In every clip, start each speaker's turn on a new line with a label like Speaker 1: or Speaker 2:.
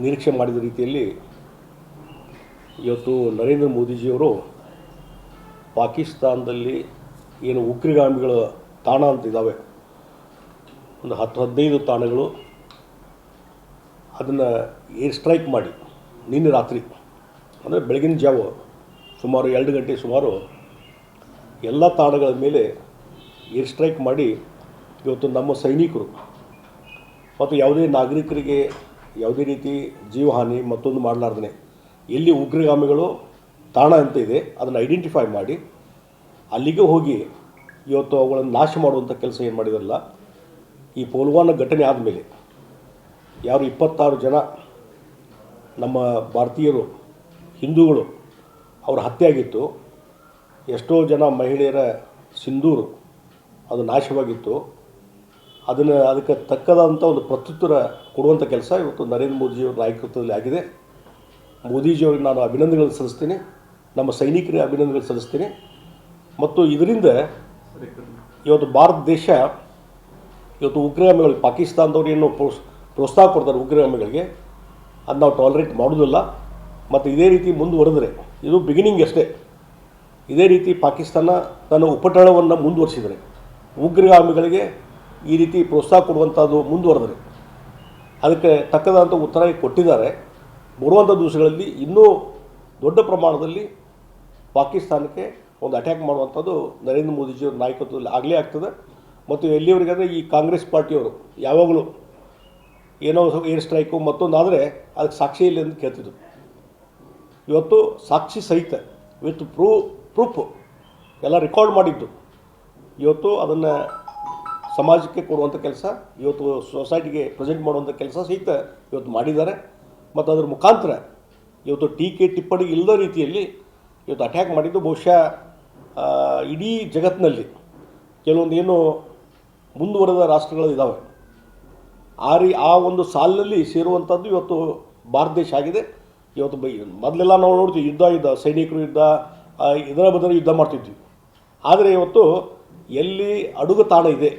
Speaker 1: ನಿರೀಕ್ಷೆ ಮಾಡಿದ ರೀತಿಯಲ್ಲಿ ಇವತ್ತು ನರೇಂದ್ರ ಮೋದಿಜಿಯವರು ಪಾಕಿಸ್ತಾನದಲ್ಲಿ ಏನು ಉಗ್ರಗಾಮಿಗಳ ತಾಣ ಅಂತ ಇದ್ದಾವೆ ಒಂದು ಹತ್ತು ಹದಿನೈದು ತಾಣಗಳು. ಅದನ್ನು ಏರ್ ಸ್ಟ್ರೈಕ್ ಮಾಡಿ. ನಿನ್ನೆ ರಾತ್ರಿ. ಅಂದರೆ ಬೆಳಗಿನ ಜಾವ ಸುಮಾರು ಎರಡು ಗಂಟೆ ಸುಮಾರು ಎಲ್ಲ ತಾಣಗಳ ಮೇಲೆ ಏರ್ ಸ್ಟ್ರೈಕ್ ಮಾಡಿ ಇವತ್ತು ನಮ್ಮ ಸೈನಿಕರು ಮತ್ತು ಯಾವುದೇ ನಾಗರಿಕರಿಗೆ ಯಾವುದೇ ರೀತಿ ಜೀವಹಾನಿ ಮತ್ತೊಂದು ಮಾಡಲಾರ್ದೇ ಎಲ್ಲಿ ಉಗ್ರಗಾಮಿಗಳು ತಾಣ ಅಂತ ಇದೆ, ಅದನ್ನು ಐಡೆಂಟಿಫೈ ಮಾಡಿ, ಅಲ್ಲಿಗೆ ಹೋಗಿ ಇವತ್ತು ಅವುಗಳನ್ನು ನಾಶ ಮಾಡುವಂಥ ಕೆಲಸ ಏನು ಮಾಡಿದಾರಲ್ಲ, ಈ ಪೋಲ್ವಾನ ಘಟನೆ ಆದಮೇಲೆ ಯಾರು ಇಪ್ಪತ್ತಾರು ಜನ ನಮ್ಮ ಭಾರತೀಯರು, ಹಿಂದೂಗಳು ಅವರ ಹತ್ಯೆ ಆಗಿತ್ತು. ಎಷ್ಟೋ ಜನ ಮಹಿಳೆಯರ ಸಿಂಧೂರು ಅದು ನಾಶವಾಗಿತ್ತು. ಅದನ್ನು ಅದಕ್ಕೆ ತಕ್ಕದಂಥ ಒಂದು ಪ್ರತ್ಯುತ್ತರ ಕೊಡುವಂಥ ಕೆಲಸ ಇವತ್ತು ನರೇಂದ್ರ ಮೋದಿಜಿಯವರ ನಾಯಕತ್ವದಲ್ಲಿ ಆಗಿದೆ. ಮೋದಿಜಿಯವರಿಗೆ ನಾನು ಅಭಿನಂದನೆಗಳನ್ನು ಸಲ್ಲಿಸ್ತೀನಿ. ನಮ್ಮ ಸೈನಿಕರಿಗೆ ಅಭಿನಂದನೆಗಳು ಸಲ್ಲಿಸ್ತೀನಿ. ಮತ್ತು ಇದರಿಂದ ಇವತ್ತು ಭಾರತ ದೇಶ ಇವತ್ತು ಉಗ್ರಗಾಮಿಗಳು ಪಾಕಿಸ್ತಾನದವ್ರು ಏನು ಪ್ರೋಸ್ ಪ್ರೋತ್ಸಾಹ ಕೊಡ್ತಾರೆ ಉಗ್ರಗಾಮಿಗಳಿಗೆ ಅದು ನಾವು ಟಾಲರೇಟ್ ಮಾಡೋದಿಲ್ಲ ಮತ್ತು ಇದೇ ರೀತಿ ಮುಂದುವರೆದ್ರೆ, ಇದು ಬಿಗಿನಿಂಗ್ ಅಷ್ಟೇ. ಇದೇ ರೀತಿ ಪಾಕಿಸ್ತಾನ ತನ್ನ ಉಪಟಳವನ್ನು ಮುಂದುವರಿಸಿದರೆ ಉಗ್ರಗಾಮಿಗಳಿಗೆ ಈ ರೀತಿ ಪ್ರೋತ್ಸಾಹ ಕೊಡುವಂಥದ್ದು ಮುಂದುವರೆದರೆ ಅದಕ್ಕೆ ತಕ್ಕದಂಥ ಉತ್ತರ ಕೊಟ್ಟಿದ್ದಾರೆ. ಬರುವಂಥ ದಿವಸಗಳಲ್ಲಿ ಇನ್ನೂ ದೊಡ್ಡ ಪ್ರಮಾಣದಲ್ಲಿ ಪಾಕಿಸ್ತಾನಕ್ಕೆ ಒಂದು ಅಟ್ಯಾಕ್ ಮಾಡುವಂಥದ್ದು ನರೇಂದ್ರ ಮೋದಿಜಿಯವರ ನಾಯಕತ್ವದಲ್ಲಿ ಆಗಲೇ ಆಗ್ತದೆ. ಮತ್ತು ಎಲ್ಲಿವರೆಗೆ ಅಂದರೆ ಈ ಕಾಂಗ್ರೆಸ್ ಪಾರ್ಟಿಯವರು ಯಾವಾಗಲೂ ಏನೋ ಏರ್ ಸ್ಟ್ರೈಕು ಮತ್ತೊಂದು ಆದರೆ ಅದಕ್ಕೆ ಸಾಕ್ಷಿ ಇಲ್ಲ ಅಂತ ಕೇಳ್ತಿದ್ರು. ಇವತ್ತು ಸಾಕ್ಷಿ ಸಹಿತ ವಿತ್ ಪ್ರೂ ಪ್ರೂಫ್ ಎಲ್ಲ ರೆಕಾರ್ಡ್ ಮಾಡಿದ್ದು. ಇವತ್ತು ಅದನ್ನು ಸಮಾಜಕ್ಕೆ ಕೊಡುವಂಥ ಕೆಲಸ, ಇವತ್ತು ಸೊಸೈಟಿಗೆ ಪ್ರೆಸೆಂಟ್ ಮಾಡುವಂಥ ಕೆಲಸ ಸಹಿತ ಇವತ್ತು ಮಾಡಿದ್ದಾರೆ. ಮತ್ತು ಅದರ ಮುಖಾಂತರ ಇವತ್ತು ಟೀಕೆ ಟಿಪ್ಪಣಿ ಇಲ್ಲದ ರೀತಿಯಲ್ಲಿ ಇವತ್ತು ಅಟ್ಯಾಕ್ ಮಾಡಿದ್ದು, ಬಹುಶಃ ಇಡೀ ಜಗತ್ತಿನಲ್ಲಿ ಕೆಲವೊಂದು ಏನು ಮುಂದುವರೆದ ರಾಷ್ಟ್ರಗಳು ಇದ್ದಾವೆ ಆ ರೀ, ಆ ಒಂದು ಸಾಲಿನಲ್ಲಿ ಸೇರುವಂಥದ್ದು ಇವತ್ತು ಭಾರತ ದೇಶ ಆಗಿದೆ. ಇವತ್ತು ಬೈ, ಮೊದಲೆಲ್ಲ ನಾವು ನೋಡ್ತೀವಿ, ಯುದ್ಧ ಯುದ್ಧ, ಸೈನಿಕರು ಯುದ್ಧ ಇದರ ಬದಲು ಯುದ್ಧ ಮಾಡ್ತಿದ್ವಿ. ಆದರೆ ಇವತ್ತು ಎಲ್ಲಿ ಅಡುಗೆ ತಾಣ ಇದೆ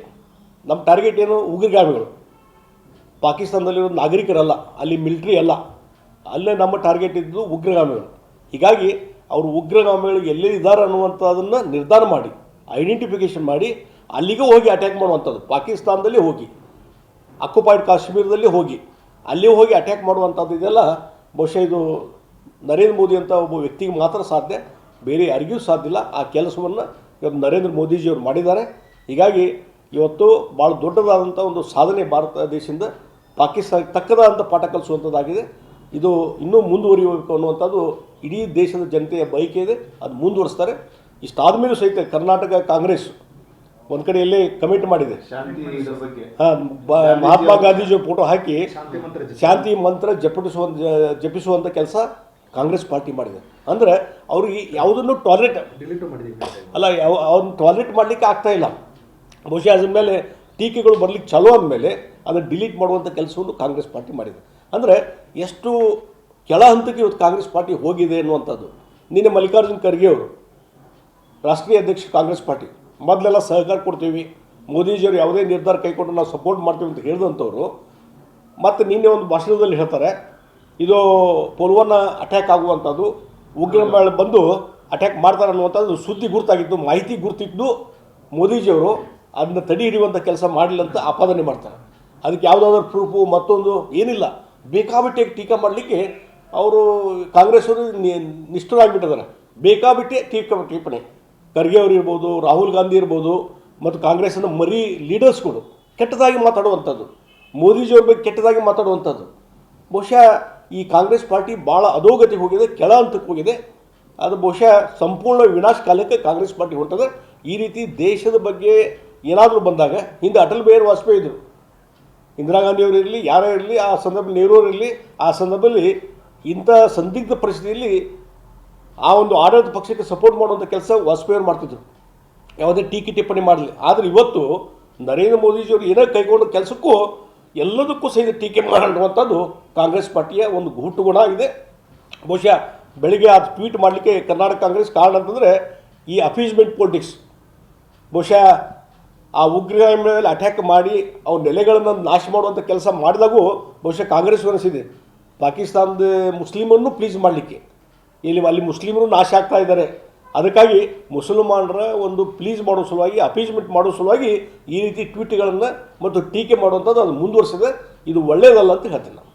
Speaker 1: ನಮ್ಮ ಟಾರ್ಗೆಟ್ ಏನು ಉಗ್ರಗಾಮಿಗಳು. ಪಾಕಿಸ್ತಾನದಲ್ಲಿರೋ ನಾಗರಿಕರಲ್ಲ, ಅಲ್ಲಿ ಮಿಲಿಟ್ರಿ ಅಲ್ಲ. ಅಲ್ಲೇ ನಮ್ಮ ಟಾರ್ಗೆಟ್ ಇದ್ದು ಉಗ್ರಗಾಮಿಗಳು. ಹೀಗಾಗಿ ಅವರು ಉಗ್ರಗಾಮಿಗಳು ಎಲ್ಲಿ ಇದ್ದಾರೆ ಅನ್ನುವಂಥದ್ದನ್ನು ನಿರ್ಧಾರ ಮಾಡಿ ಐಡೆಂಟಿಫಿಕೇಷನ್ ಮಾಡಿ, ಅಲ್ಲಿಗೆ ಹೋಗಿ ಅಟ್ಯಾಕ್ ಮಾಡುವಂಥದ್ದು, ಪಾಕಿಸ್ತಾನದಲ್ಲಿ ಹೋಗಿ. ಅಕ್ಯುಪೈಡ್ ಕಾಶ್ಮೀರದಲ್ಲಿ ಹೋಗಿ. ಅಲ್ಲಿ ಹೋಗಿ ಅಟ್ಯಾಕ್ ಮಾಡುವಂಥದ್ದು ಇದೆಲ್ಲ ಬಹುಶಃ ಇದು ನರೇಂದ್ರ ಮೋದಿ ಅಂತ ಒಬ್ಬ ವ್ಯಕ್ತಿಗೆ ಮಾತ್ರ ಸಾಧ್ಯ. ಬೇರೆ ಯಾರಿಗೂ ಸಾಧ್ಯ ಇಲ್ಲ. ಆ ಕೆಲಸವನ್ನು ನರೇಂದ್ರ ಮೋದಿಜಿಯವರು ಮಾಡಿದ್ದಾರೆ. ಹೀಗಾಗಿ ಇವತ್ತು ಭಾಳ ದೊಡ್ಡದಾದಂಥ ಒಂದು ಸಾಧನೆ ಭಾರತ ದೇಶದಿಂದ ಪಾಕಿಸ್ತಾನಕ್ಕೆ ತಕ್ಕದಾದಂಥ ಪಾಠ ಕಲಿಸುವಂಥದ್ದಾಗಿದೆ ಇದು ಇನ್ನೂ ಮುಂದುವರಿಯಬೇಕು ಅನ್ನುವಂಥದ್ದು ಇಡೀ ದೇಶದ ಜನತೆಯ ಬಯಕೆ ಇದೆ. ಅದು ಮುಂದುವರಿಸ್ತಾರೆ. ಇಷ್ಟಾದ ಮೇಲೂ ಸಹಿತ ಕರ್ನಾಟಕ ಕಾಂಗ್ರೆಸ್ ಒಂದು ಕಡೆ ಎಲ್ಲೇ ಕಮಿಟ್ ಮಾಡಿದೆ. ಮಹಾತ್ಮ ಗಾಂಧೀಜಿ ಫೋಟೋ ಹಾಕಿ
Speaker 2: ಶಾಂತಿ ಮಂತ್ರ
Speaker 1: ಜಪಿಸುವ ಜಪಿಸುವಂಥ ಕೆಲಸ ಕಾಂಗ್ರೆಸ್ ಪಾರ್ಟಿ ಮಾಡಿದೆ. ಅಂದರೆ ಅವ್ರಿಗೆ ಯಾವುದನ್ನು ಟಾಯ್ಲೆಟ್ ಅಲ್ಲ ಯಾವ ಅವ್ರನ್ನ ಟಾಯ್ಲೆಟ್ ಮಾಡಲಿಕ್ಕೆ ಆಗ್ತಾ ಇಲ್ಲ. ಬಹುಶಃ ಅದ್ರ ಮೇಲೆ ಟೀಕೆಗಳು ಬರಲಿಕ್ಕೆ ಚಲೋ ಅಂದಮೇಲೆ ಅದನ್ನು ಡಿಲೀಟ್ ಮಾಡುವಂಥ ಕೆಲಸವನ್ನು ಕಾಂಗ್ರೆಸ್ ಪಾರ್ಟಿ ಮಾಡಿದೆ. ಅಂದರೆ ಎಷ್ಟು ಕೆಳ ಹಂತಕ್ಕೆ ಇವತ್ತು ಕಾಂಗ್ರೆಸ್ ಪಾರ್ಟಿ ಹೋಗಿದೆ ಅನ್ನುವಂಥದ್ದು. ನಿನ್ನೆ ಮಲ್ಲಿಕಾರ್ಜುನ್ ಖರ್ಗೆ ಅವರು, ರಾಷ್ಟ್ರೀಯ ಅಧ್ಯಕ್ಷ ಕಾಂಗ್ರೆಸ್ ಪಾರ್ಟಿ, ಮೊದಲೆಲ್ಲ ಸಹಕಾರ ಕೊಡ್ತೀವಿ, ಮೋದಿಜಿಯವರು ಯಾವುದೇ ನಿರ್ಧಾರ ಕೈಕೊಂಡು ನಾವು ಸಪೋರ್ಟ್ ಮಾಡ್ತೀವಿ ಅಂತ ಹೇಳಿದಂಥವ್ರು, ಮತ್ತು ನಿನ್ನೆ ಒಂದು ಭಾಷಣದಲ್ಲಿ ಹೇಳ್ತಾರೆ, ಇದು ಪುಲ್ವಾನ ಅಟ್ಯಾಕ್ ಆಗುವಂಥದ್ದು ಉಗ್ರ ಬಂದು ಅಟ್ಯಾಕ್ ಮಾಡ್ತಾರೆ ಅನ್ನುವಂಥದ್ದು ಸುದ್ದಿ ಗುರ್ತಾಗಿದ್ದು, ಮಾಹಿತಿ ಗುರ್ತಿದ್ದು ಮೋದಿಜಿಯವರು ಅದನ್ನ ತಡೆ ಹಿಡಿಯುವಂಥ ಕೆಲಸ ಮಾಡಲಿಲ್ಲ ಅಂತ ಆಪಾದನೆ ಮಾಡ್ತಾರೆ. ಅದಕ್ಕೆ ಯಾವುದಾದ್ರೂ ಪ್ರೂಫು ಮತ್ತೊಂದು ಏನಿಲ್ಲ. ಬೇಕಾಬಿಟ್ಟೆ ಟೀಕಾ ಮಾಡಲಿಕ್ಕೆ ಅವರು ಕಾಂಗ್ರೆಸ್ಸವರು ನಿಷ್ಠರಾಗಿಬಿಟ್ಟಿದ್ದಾರೆ. ಬೇಕಾಬಿಟ್ಟೆ ಟೀಕಾ, ಟಿಪ್ಪಣಿ. ಖರ್ಗೆ ಅವರು ಇರ್ಬೋದು, ರಾಹುಲ್ ಗಾಂಧಿ ಇರ್ಬೋದು, ಮತ್ತು ಕಾಂಗ್ರೆಸ್ನ ಮರಿ ಲೀಡರ್ಸ್ಗಳು ಕೆಟ್ಟದಾಗಿ ಮಾತಾಡುವಂಥದ್ದು. ಮೋದಿಜಿಯವ್ರ ಬಗ್ಗೆ ಕೆಟ್ಟದಾಗಿ ಮಾತಾಡುವಂಥದ್ದು. ಬಹುಶಃ ಈ ಕಾಂಗ್ರೆಸ್ ಪಾರ್ಟಿ ಭಾಳ ಅಧೋಗತಿಗೆ ಹೋಗಿದೆ ಕೆಳ ಹಂತಕ್ಕೆ ಹೋಗಿದೆ. ಅದು ಬಹುಶಃ ಸಂಪೂರ್ಣ ವಿನಾಶ ಕಾಲಕ್ಕೆ ಕಾಂಗ್ರೆಸ್ ಪಾರ್ಟಿ ಹೊಂಟದೆ ಈ ರೀತಿ ದೇಶದ ಬಗ್ಗೆ ಏನಾದರೂ ಬಂದಾಗ ಹಿಂದೆ ಅಟಲ್ ಬಿಹಾರಿ ವಾಜಪೇಯಿ ಇದ್ದರು ಇಂದಿರಾ ಗಾಂಧಿಯವರು ಇರಲಿ, ಯಾರೇ ಇರಲಿ, ಆ ಸಂದರ್ಭದಲ್ಲಿ ನೆಹರು ಇರಲಿ, ಆ ಸಂದರ್ಭದಲ್ಲಿ ಇಂಥ ಸಂದಿಗ್ಧ ಪರಿಸ್ಥಿತಿಯಲ್ಲಿ ಆ ಒಂದು ಆಡಳಿತ ಪಕ್ಷಕ್ಕೆ ಸಪೋರ್ಟ್ ಮಾಡುವಂಥ ಕೆಲಸ ವಾಜಪೇಯಿಯವರು ಮಾಡ್ತಿದ್ರು. ಯಾವುದೇ ಟೀಕೆ ಟಿಪ್ಪಣಿ ಮಾಡಲಿ. ಆದರೆ ಇವತ್ತು ನರೇಂದ್ರ ಮೋದಿಜಿಯವರು ಏನೇ ಕೈಗೊಂಡ ಕೆಲಸಕ್ಕೂ ಎಲ್ಲದಕ್ಕೂ ಸಹಿತ ಟೀಕೆ ಮಾಡುವಂಥದ್ದು ಕಾಂಗ್ರೆಸ್ ಪಾರ್ಟಿಯ ಒಂದು ಗುಟ್ಟು ಗುಣ ಆಗಿದೆ ಬಹುಶಃ ಬೆಳಿಗ್ಗೆ ಅದು ಟ್ವೀಟ್ ಮಾಡಲಿಕ್ಕೆ ಕರ್ನಾಟಕ ಕಾಂಗ್ರೆಸ್ ಕಾರಣ ಅಂತಂದರೆ ಈ ಅಫೀಸ್ಮೆಂಟ್ ಪೊಲಿಟಿಕ್ಸ್. ಬಹುಶಃ ಆ ಉಗ್ರಗಾಮಿ ಮೇಲೆ ಅಟ್ಯಾಕ್ ಮಾಡಿ ಅವ್ರ ನೆಲೆಗಳನ್ನು ನಾಶ ಮಾಡುವಂಥ ಕೆಲಸ ಮಾಡಿದಾಗೂ ಬಹುಶಃ ಕಾಂಗ್ರೆಸ್ ಅನಿಸಿದೆ. ಪಾಕಿಸ್ತಾನದ ಮುಸ್ಲಿಮನ್ನು ಪ್ಲೀಸ್ ಮಾಡಲಿಕ್ಕೆ. ಇಲ್ಲಿ ಅಲ್ಲಿ ಮುಸ್ಲಿಮರು ನಾಶ ಆಗ್ತಾ ಇದ್ದಾರೆ. ಅದಕ್ಕಾಗಿ ಮುಸಲ್ಮಾನರ ಒಂದು ಪ್ಲೀಸ್ ಮಾಡೋ ಸಲುವಾಗಿ ಅಪೀಸ್ಮೆಂಟ್ ಮಾಡೋ ಸಲುವಾಗಿ ಈ ರೀತಿ ಟ್ವೀಟ್ಗಳನ್ನು ಮತ್ತು ಟೀಕೆ ಮಾಡುವಂಥದ್ದು ಅದು ಮುಂದುವರಿಸಿದೆ. ಇದು ಒಳ್ಳೆಯದಲ್ಲ ಅಂತ ಹೇಳ್ತೀನಿ ನಾನು.